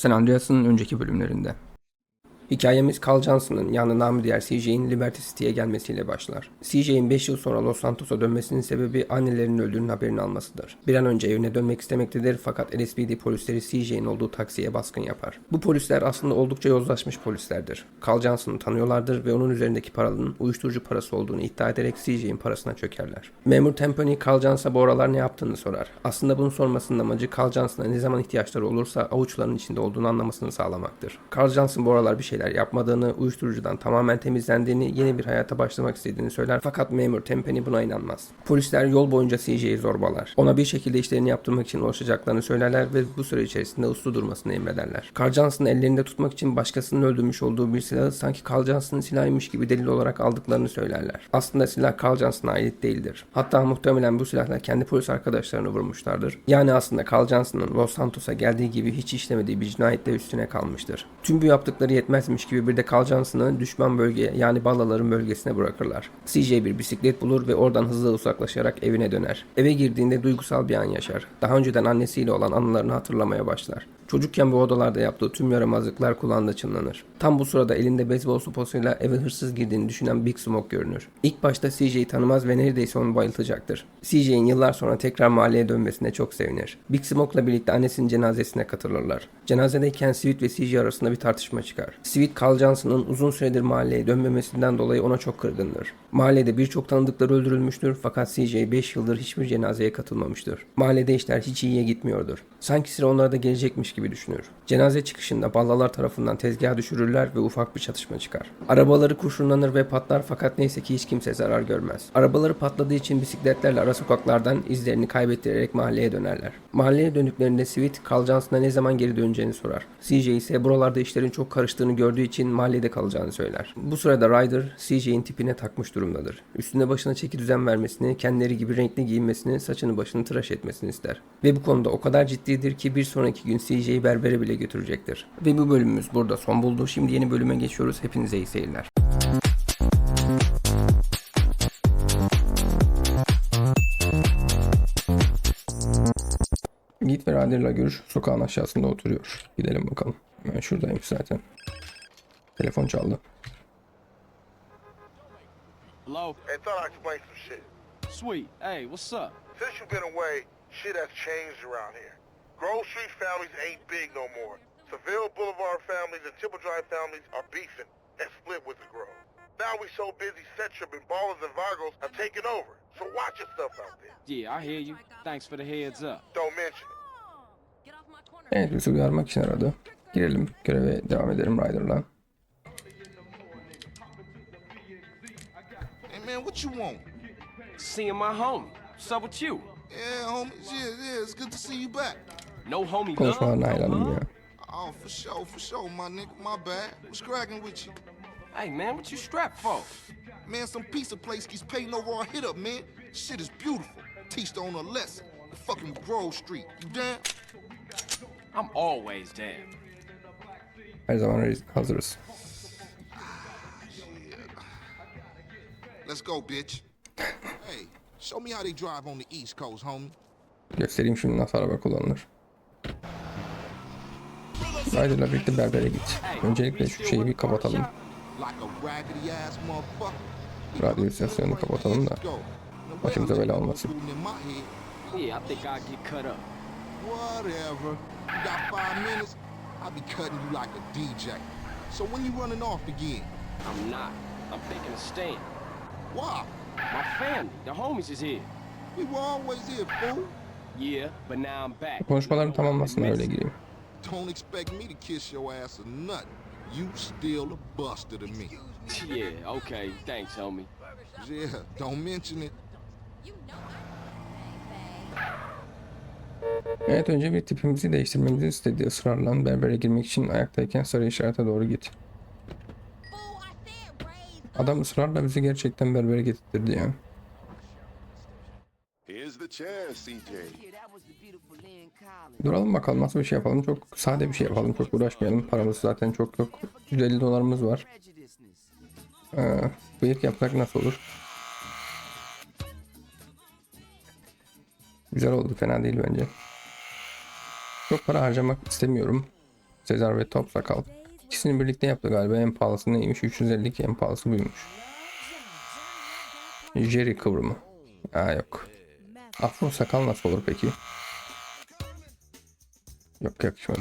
San Andreas'ın önceki bölümlerinde. Hikayemiz Carl Johnson'ın yani namı diğer CJ'in Liberty City'ye gelmesiyle başlar. CJ'in 5 yıl sonra Los Santos'a dönmesinin sebebi annelerinin öldüğünün haberini almasıdır. Bir an önce evine dönmek istemektedir fakat LSPD polisleri CJ'in olduğu taksiye baskın yapar. Bu polisler aslında oldukça yozlaşmış polislerdir. Carl Johnson'ı tanıyorlardır ve onun üzerindeki paranın uyuşturucu parası olduğunu iddia ederek CJ'in parasına çökerler. Memur Tempany Carl Johnson'a bu aralar ne yaptığını sorar. Aslında bunu sormasının amacı Carl Johnson'a ne zaman ihtiyaçları olursa avuçlarının içinde olduğunu anlamasını sağlamaktır. Carl Johnson bu aralar bir şeyler yapmadığını, uyuşturucudan tamamen temizlendiğini, yeni bir hayata başlamak istediğini söyler fakat memur Tempany buna inanmaz. Polisler yol boyunca CJ'yi zorbalar. Ona bir şekilde işlerini yaptırmak için ulaşacaklarını söylerler ve bu süre içerisinde uslu durmasını emrederler. Carl Johnson'ı ellerinde tutmak için başkasının öldürmüş olduğu bir silahı sanki Carl Johnson'ın silahıymış gibi delil olarak aldıklarını söylerler. Aslında silah Carl Johnson'a ait değildir. Hatta muhtemelen bu silahla kendi polis arkadaşlarını vurmuşlardır. Yani aslında Carl Johnson'ın Los Santos'a geldiği gibi hiç işlemediği bir cinayetle üstüne kalmıştır. Tüm bu yaptıkları yetmezmiş gibi bir de Carl Johnson'ı düşman bölgeye yani Ballaların bölgesine bırakırlar. CJ bir bisiklet bulur ve oradan hızlı uzaklaşarak evine döner. Eve girdiğinde duygusal bir an yaşar. Daha önceden annesiyle olan anılarını hatırlamaya başlar. Çocukken bu odalarda yaptığı tüm yaramazlıklar kulağında çınlanır. Tam bu sırada elinde beyzbol sopasıyla eve hırsız girdiğini düşünen Big Smoke görünür. İlk başta CJ'yi tanımaz ve neredeyse onu bayıltacaktır. CJ'in yıllar sonra tekrar mahalleye dönmesine çok sevinir. Big Smoke'la birlikte annesinin cenazesine katılırlar. Cenazedeyken Sweet ve CJ arasında bir tartışma çıkar. Sweet, Carl Johnson'ın uzun süredir mahalleye dönmemesinden dolayı ona çok kırgındır. Mahallede birçok tanıdıkları öldürülmüştür fakat CJ 5 yıldır hiçbir cenazeye katılmamıştır. Mahallede işler hiç iyiye gitmiyordur. Sanki sıra onlara da gelecekmiş gibi düşünür. Cenaze çıkışında ballalar tarafından tezgaha düşürürler ve ufak bir çatışma çıkar. Arabaları kurşunlanır ve patlar fakat neyse ki hiç kimse zarar görmez. Arabaları patladığı için bisikletlerle ara sokaklardan izlerini kaybettirerek mahalleye dönerler. Mahalleye döndüklerinde Sweet, Carl Johnson'a ne zaman geri döneceğini sorar. CJ ise buralarda işlerin çok karıştığını gördüğü için mahallede kalacağını söyler. Bu sırada Ryder, CJ'in tipine takmış durumdadır. Üstüne başına çeki düzen vermesini, kendileri gibi renkli giyinmesini, saçını başını tıraş etmesini ister. Ve bu konuda o kadar ciddidir ki bir sonraki gün CJ'yi berbere bile götürecektir. Ve bu bölümümüz burada son buldu. Şimdi yeni bölüme geçiyoruz. Hepinize iyi seyirler. Git ve Ryder'la görüş. Sokağın aşağısında oturuyor. Gidelim bakalım. Ben şuradayım zaten. Telefon çaldı. Hello? Hey, thought I'd explain some shit. Sweet. Hey, what's up? Since you've been away, shit has changed around here. Grove Street families ain't big no more. Seville Boulevard families and Tipple Drive families are beefing and split with the Grove. Now we so busy, Centrum and Ballers and Vargos have taken over. So watch your stuff out there. Yeah, I hear you. Thanks for the heads up. Don't mention it. Evet bizi uyarmak için aradı. Girelim göreve devam edelim Ryder'la. Hey man, what you want? Seeing my homie. What's up with you? Yeah, homies. Yeah, yeah, it's good to see you back. No homie no hayranım ya. Oh, for sure, for sure, my nigga. My bad. What's cracking with you? Hey, man, what you strapped for? Man, some pizza place keeps paying over our hit up, man. Shit is beautiful. Teach the owner a lesson. Fucking Grove Street. You down? I'm always down. Her zaman hazırız. Let's go, bitch. hey, show me how they drive on the East Coast, homie. Göstereyim şimdi nasıl araba kullanılır. Ryder'la birlikte berbere git. Öncelikle şu şeyi bir kapatalım. Radyo istasyonunu kapatalım da. Başımıza bela olmasın. So when you running off again? I'm not. I'm taking a stand. Why? My family, the homies is here. We were always here, fool. Yeah, but now I'm back. Konuşmalarını tamamlasın öyle gireyim. Don't expect me to kiss your ass or nothing. You still a buster to me. Yeah, okay. Thanks, homie. Yeah, don't mention it. Evet önce bir tipimizi değiştirmemizi istediği ısrarla berbere girmek için ayaktayken sarı işarete doğru git. Adam ısrarla bizi gerçekten berbere getirdi ya. Here's the chance, CJ. Duralım bakalım nasıl bir şey yapalım. Çok sade bir şey yapalım. Çok uğraşmayalım. Paramız zaten çok yok. 150 dolarımız var. Ee, bıyık yapsak nasıl olur? Güzel oldu. Fena değil bence. Çok para harcamak istemiyorum. Sezar ve Top Sakal. İkisini birlikte yaptı galiba. En pahalısı neymiş? 352 en pahalısı buymuş. Jerry kıvrımı. Aa yok. Afro sakal nasıl olur peki? Yok yakışmadı.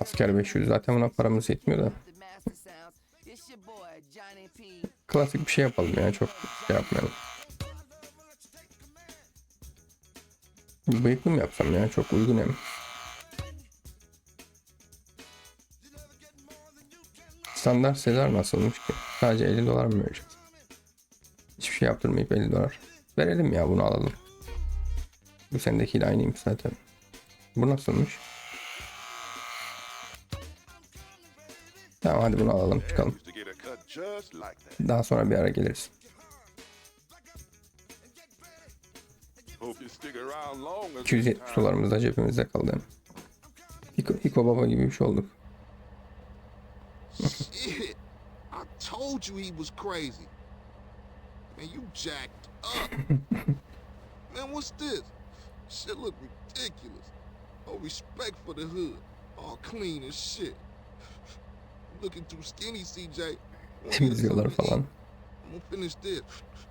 Asker 500 zaten buna paramız yetmiyor da. Klasik bir şey yapalım ya çok şey yapmayalım. Bıyıklı mı yapsam ya çok uygun hem. Standart Sezar nasılmış ki? Sadece 50 dolar mı vereceğiz? Hiçbir şey yaptırmayıp 50 dolar. Verelim ya bunu alalım. Bu sendekiyle aynıymış zaten. Bu nasılmış? Tamam hadi bunu alalım çıkalım. Daha sonra bir ara geliriz. Hope you stick around long as 270 dolarımız da cebimizde kaldı. Hiko, Hiko baba gibi bir şey olduk. I told you he was crazy. Man, you jacked up. Man, what's this? Shit look ridiculous. No respect for the hood. All clean as shit. Looking too skinny, CJ. Temizliyorlar falan. I'm gonna finish this.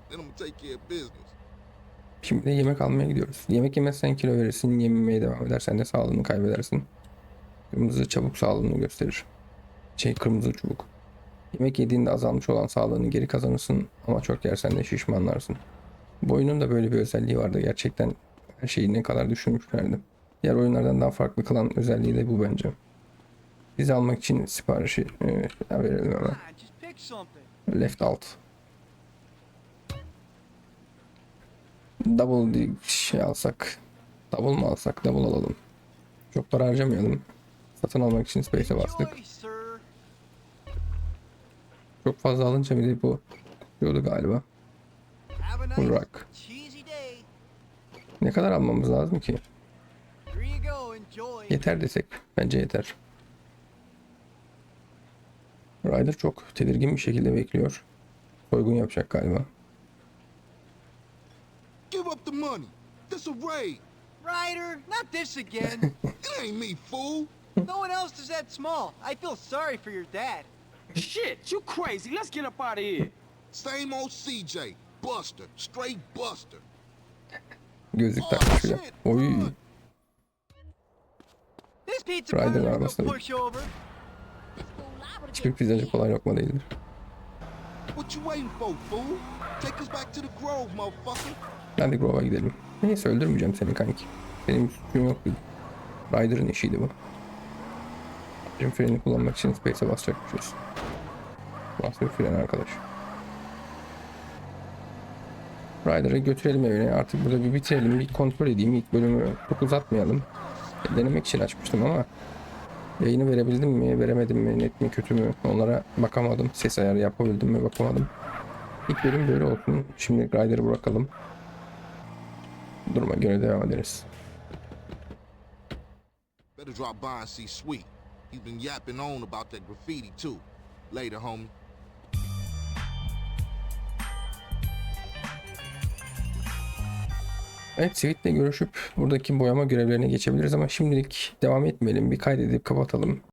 Then I'm gonna take care of business. Şimdi de yemek almaya gidiyoruz. Yemek yemezsen kilo verirsin, yememeye devam edersen de sağlığını kaybedersin. Kırmızı çabuk sağlığını gösterir. Şey kırmızı çubuk. Yemek yediğinde azalmış olan sağlığını geri kazanırsın ama çok yersen de şişmanlarsın. Bu oyunun da böyle bir özelliği vardı. Gerçekten her şeyi ne kadar düşünmüşlerdi. Diğer oyunlardan daha farklı kılan özelliği de bu bence. Bizi almak için siparişi e, verelim hemen. something. Left alt. Double şey alsak. Double mu alsak? Double alalım. Çok para harcamayalım. Satın almak için space'e bastık. Çok fazla alınca de bu diyordu galiba. Burak. Ne kadar almamız lazım ki? Yeter desek. Bence yeter. Ryder çok tedirgin bir şekilde bekliyor. Soygun yapacak galiba. Give up the money. This a raid. Ryder, not this again. It ain't me, fool. no one else is that small. I feel sorry for your dad. Shit, you crazy. Let's get up out of here. Same old CJ. Buster. Straight Buster. Gözlük takmış bile. Oy. This pizza Ryder'ın arabasına pushover. Hiçbir pizzacı kolay lokma değildir. What you waiting for, fool? Take us back to the Grove, motherfucker. Hadi Grove'a gidelim. Neyse öldürmeyeceğim seni kanki. Benim bir suçum yok. Ryder'ın işiydi bu. Bizim freni kullanmak için space'e basacakmışız. Bas bir fren arkadaş. Ryder'ı götürelim evine. Artık burada bir bitirelim. Bir kontrol edeyim. İlk bölümü çok uzatmayalım. Denemek için açmıştım ama yayını verebildim mi, veremedim mi, net mi, kötü mü onlara bakamadım. Ses ayarı yapabildim mi bakamadım. İlk bölüm böyle olsun. Şimdi Ryder'ı bırakalım. Duruma göre devam ederiz. Better drop by and see Sweet. He's been yapping on about that graffiti, too. Later, homie. Evet Sweet'le görüşüp buradaki boyama görevlerine geçebiliriz ama şimdilik devam etmeyelim. Bir kaydedip kapatalım.